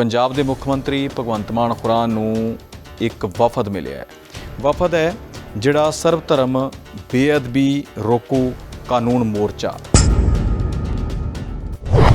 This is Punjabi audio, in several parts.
ਪੰਜਾਬ ਦੇ ਮੁੱਖ ਮੰਤਰੀ ਭਗਵੰਤ ਮਾਨ ਖੁਰਾਨ ਨੂੰ ਇੱਕ ਵਫਦ ਮਿਲਿਆ ਹੈ। ਵਫਦ ਹੈ ਜਿਹੜਾ ਸਰਵ ਧਰਮ ਬੇਅਦਬੀ, ਰੋਕੂ ਕਾਨੂੰਨ ਮੋਰਚਾ।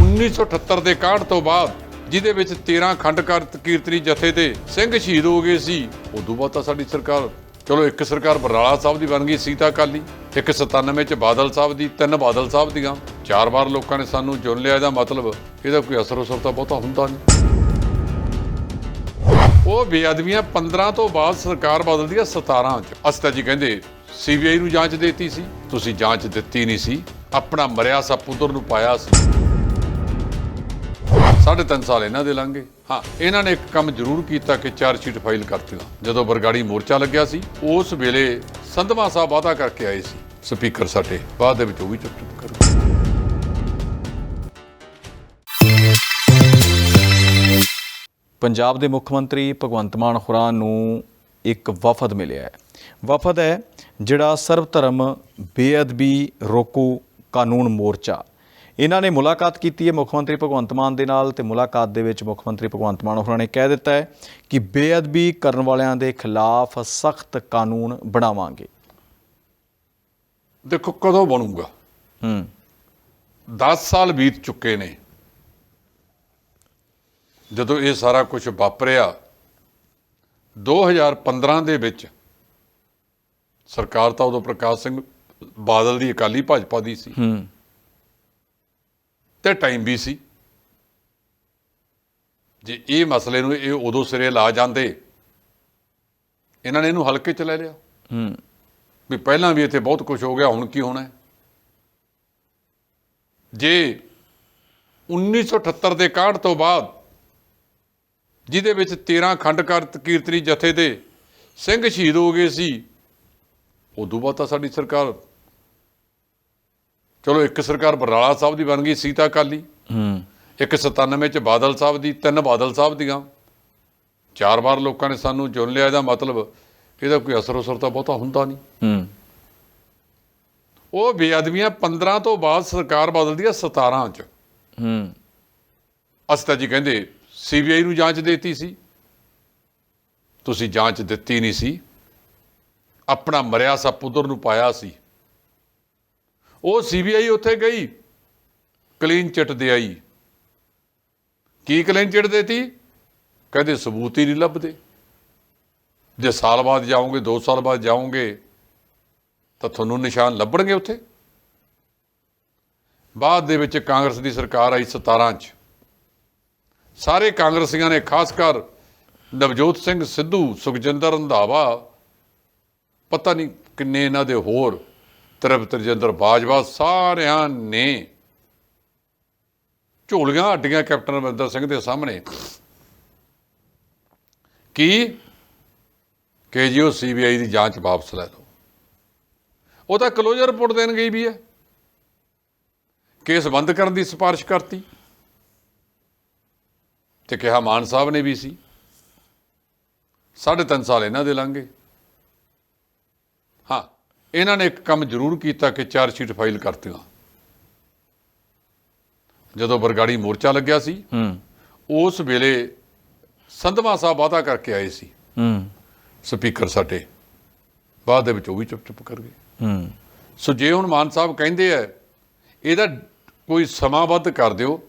1978 ਦੇ ਕਾਂਡ ਤੋਂ ਬਾਅਦ ਜਿਹਦੇ ਵਿੱਚ 13 ਖੰਡ ਕਰ- ਕੀਰਤਨੀ ਜਥੇ ਤੇ ਸਿੰਘ ਸ਼ਹੀਦ ਹੋ ਗਏ ਸੀ, ਉਦੋਂ ਬਾਅਦ ਤਾਂ ਸਾਡੀ ਸਰਕਾਰ, ਚਲੋ ਇੱਕ ਸਰਕਾਰ ਬਰਨਾਲਾ ਸਾਹਿਬ ਦੀ ਬਣ ਗਈ, ਸੀਤਾ ਕਾਲੀ ਇੱਕ 97 ਚ ਬਾਦਲ ਸਾਹਿਬ ਦੀ, ਤਿੰਨ ਬਾਦਲ ਸਾਹਿਬ ਦੀਆਂ। ਚਾਰ ਵਾਰ ਲੋਕਾਂ ਨੇ ਸਾਨੂੰ ਚੁਣ ਲਿਆ, ਇਹਦਾ ਮਤਲਬ ਇਹਦਾ ਕੋਈ ਅਸਰ ਉਸਰ ਤਾਂ ਬਹੁਤਾ ਹੁੰਦਾ ਨਹੀਂ। ਉਹ ਬੇਅਦਬੀਆਂ 15 ਤੋਂ ਬਾਅਦ ਸਰਕਾਰ ਬਦਲਦੀ ਹੈ 17 ਚ ਅਸਤਾ ਜੀ ਕਹਿੰਦੇ ਸੀਬੀਆਈ ਨੂੰ ਜਾਂਚ ਦੇਤੀ ਸੀ। ਤੁਸੀਂ ਜਾਂਚ ਦਿੱਤੀ ਨਹੀਂ ਸੀ। ਆਪਣਾ ਮਰਿਆ ਸਾ ਪੁੱਤਰ ਨੂੰ ਪਾਇਆ ਸੀ। ਸਾਢੇ ਤਿੰਨ ਸਾਲ ਇਹਨਾਂ ਦੇ ਲੰਘੇ। ਹਾਂ, ਇਹਨਾਂ ਨੇ ਇੱਕ ਕੰਮ ਜ਼ਰੂਰ ਕੀਤਾ ਕਿ ਚਾਰ ਸ਼ੀਟ ਫਾਈਲ ਕਰਤੀਆਂ। ਜਦੋਂ ਬਰਗਾੜੀ ਮੋਰਚਾ ਲੱਗਿਆ ਸੀ, ਉਸ ਵੇਲੇ ਸੰਧਵਾ ਸਾਹਿਬ ਵਾਅਦਾ ਕਰਕੇ ਆਏ ਸੀ। ਸਪੀਕਰ ਸਾਡੇ ਬਾਅਦ ਦੇ ਵਿੱਚ ਉਹ ਵੀ ਚੁੱਪ ਚੁੱਪ ਕਰ ਪੰਜਾਬ ਦੇ ਮੁੱਖ ਮੰਤਰੀ ਭਗਵੰਤ ਮਾਨ ਖੁਰਾਨ ਨੂੰ ਇੱਕ ਵਫਦ ਮਿਲਿਆ ਹੈ। ਵਫਦ ਹੈ ਜਿਹੜਾ ਸਰਬ ਧਰਮ ਬੇਅਦਬੀ ਰੋਕੂ ਕਾਨੂੰਨ ਮੋਰਚਾ। ਇਹਨਾਂ ਨੇ ਮੁਲਾਕਾਤ ਕੀਤੀ ਹੈ ਮੁੱਖ ਮੰਤਰੀ ਭਗਵੰਤ ਮਾਨ ਦੇ ਨਾਲ ਤੇ ਮੁਲਾਕਾਤ ਦੇ ਵਿੱਚ ਮੁੱਖ ਮੰਤਰੀ ਭਗਵੰਤ ਮਾਨ ਹੋਰਾਂ ਨੇ ਕਹਿ ਦਿੱਤਾ ਹੈ ਕਿ ਬੇਅਦਬੀ ਕਰਨ ਵਾਲਿਆਂ ਦੇ ਖਿਲਾਫ ਸਖਤ ਕਾਨੂੰਨ ਬਣਾਵਾਂਗੇ। ਦੇਖੋ ਕਦੋਂ ਬਣੂਗਾ? ਹੂੰ। 10 ਸਾਲ ਬੀਤ ਚੁੱਕੇ ਨੇ। ਜਦੋਂ ਇਹ ਸਾਰਾ ਕੁਝ ਵਾਪਰਿਆ 2015 ਦੇ ਵਿੱਚ ਸਰਕਾਰ ਤਾਂ ਉਦੋਂ ਪ੍ਰਕਾਸ਼ ਸਿੰਘ ਬਾਦਲ ਦੀ ਅਕਾਲੀ ਭਾਜਪਾ ਦੀ ਸੀ। ਹੂੰ। ਤੇ ਟਾਈਮ ਵੀ ਸੀ। ਜੇ ਇਹ ਮਸਲੇ ਨੂੰ ਇਹ ਉਦੋਂ ਸਿਰੇ ਲਾ ਜਾਂਦੇ ਇਹਨਾਂ ਨੇ ਇਹਨੂੰ ਹਲਕੇ ਚ ਲੈ ਲਿਆ। ਹੂੰ। ਵੀ ਪਹਿਲਾਂ ਵੀ ਇੱਥੇ ਬਹੁਤ ਕੁਝ ਹੋ ਗਿਆ ਹੁਣ ਕੀ ਹੋਣਾ ਜੇ 1978 ਦੇ ਕਾਢ ਤੋਂ ਬਾਅਦ ਜਿਹਦੇ ਵਿੱਚ 13 ਖੰਡ ਕਰ- ਕੀਰਤਨੀ ਜਥੇ ਤੇ ਸਿੰਘ ਸ਼ਹੀਦ ਹੋ ਗਏ ਸੀ। ਉਦੋਂ ਬਾਅਦ ਤਾਂ ਸਾਡੀ ਸਰਕਾਰ ਚਲੋ ਇੱਕ ਸਰਕਾਰ ਬਰਨਾਲਾ ਸਾਹਿਬ ਦੀ ਬਣ ਗਈ ਸੀਤਾ ਕਾਲੀ ਹੂੰ। ਇੱਕ 97 ਚ ਬਾਦਲ ਸਾਹਿਬ ਦੀ ਤਿੰਨ ਬਾਦਲ ਸਾਹਿਬ ਦੀਆਂ। ਚਾਰ ਵਾਰ ਲੋਕਾਂ ਨੇ ਸਾਨੂੰ ਚੁਣ ਲਿਆ ਇਹਦਾ ਮਤਲਬ ਇਹਦਾ ਕੋਈ ਅਸਰ ਉਸਰ ਤਾਂ ਬਹੁਤਾ ਹੁੰਦਾ ਨਹੀਂ। ਹੂੰ। ਉਹ ਬੇਅਦਬੀਆਂ 15 ਤੋਂ ਬਾਅਦ ਸਰਕਾਰ ਬਦਲਦੀ ਹੈ 17 ਚ। ਹੂੰ। ਅਸੀਂ ਤਾਂ ਜੀ ਕਹਿੰਦੇ ਸੀਬੀਆਈ ਨੂੰ ਜਾਂਚ ਦੇਤੀ ਸੀ। ਤੁਸੀਂ ਜਾਂਚ ਦਿੱਤੀ ਨਹੀਂ ਸੀ। ਆਪਣਾ ਮਰਿਆ ਸਾ ਪੁੱਤਰ ਨੂੰ ਪਾਇਆ ਸੀ। ਉਹ ਸੀਬੀਆਈ ਉੱਥੇ ਗਈ। ਕਲੀਨ ਚਿੱਟ ਦੇ ਆਈ। ਕੀ ਕਲੀਨ ਚਿੱਟ ਦੇਤੀ? ਕਹਿੰਦੇ ਸਬੂਤ ਹੀ ਨਹੀਂ ਲੱਭਦੇ। ਜੇ ਸਾਲ ਬਾਅਦ ਜਾਓਗੇ 2 ਸਾਲ ਬਾਅਦ ਜਾਓਗੇ, ਤਾਂ ਤੁਹਾਨੂੰ ਨਿਸ਼ਾਨ ਲੱਭਣਗੇ ਉੱਥੇ। ਬਾਅਦ ਦੇ ਵਿੱਚ ਕਾਂਗਰਸ ਦੀ ਸਰਕਾਰ ਆਈ 17 ਚ। ਸਾਰੇ ਕਾਂਗਰਸੀਆਂ ਨੇ, ਖਾਸ ਕਰ ਨਵਜੋਤ ਸਿੰਘ ਸਿੱਧੂ, ਸੁਖਜਿੰਦਰ ਰੰਧਾਵਾ, ਪਤਾ ਨਹੀਂ ਕਿੰਨੇ ਇਹਨਾਂ ਦੇ ਹੋਰ ਤ੍ਰਿਪਤ ਰਜਿੰਦਰ ਬਾਜਵਾ, ਸਾਰਿਆਂ ਨੇ ਝੋਲੀਆਂ ਅੱਡੀਆਂ ਕੈਪਟਨ ਅਮਰਿੰਦਰ ਸਿੰਘ ਦੇ ਸਾਹਮਣੇ। ਕੀ? ਕਿ ਜੀ ਉਹ ਸੀਬੀਆਈ ਦੀ ਜਾਂਚ ਵਾਪਸ ਲੈ ਲਓ। ਉਹ ਤਾਂ ਕਲੋਜ਼ਰ ਰਿਪੋਰਟ ਦੇਣ ਗਈ ਵੀ ਹੈ। ਕੇਸ ਬੰਦ ਕਰਨ ਦੀ ਸਿਫਾਰਿਸ਼ ਕਰਤੀ। ਤੇ ਕਿਹਾ ਮਾਨ ਸਾਹਿਬ ਨੇ ਵੀ ਸੀ। ਸਾਢੇ ਤਿੰਨ ਸਾਲ ਇਹਨਾਂ ਦੇ ਲੰਘੇ। ਹਾਂ ਇਹਨਾਂ ਨੇ ਇੱਕ ਕੰਮ ਜ਼ਰੂਰ ਕੀਤਾ ਕਿ ਚਾਰ ਸ਼ੀਟ ਫਾਈਲ ਕਰਤੀਆਂ। ਜਦੋਂ ਬਰਗਾੜੀ ਮੋਰਚਾ ਲੱਗਿਆ ਸੀ ਹੂੰ। ਉਸ ਵੇਲੇ ਸੰਧਵਾ ਸਾਹਿਬ ਵਾਅਦਾ ਕਰਕੇ ਆਏ ਸੀ। ਹੂੰ। ਸਪੀਕਰ ਸਾਡੇ ਬਾਅਦ ਦੇ ਵਿੱਚ ਉਹ ਵੀ ਚੁੱਪ ਚੁੱਪ ਕਰ ਗਏ। ਹੂੰ। ਸੋ ਜੇ ਹੁਣ ਮਾਨ ਸਾਹਿਬ ਕਹਿੰਦੇ ਆ ਇਹਦਾ ਕੋਈ ਸਮਾਂ ਵੱਧ ਕਰ ਦਿਓ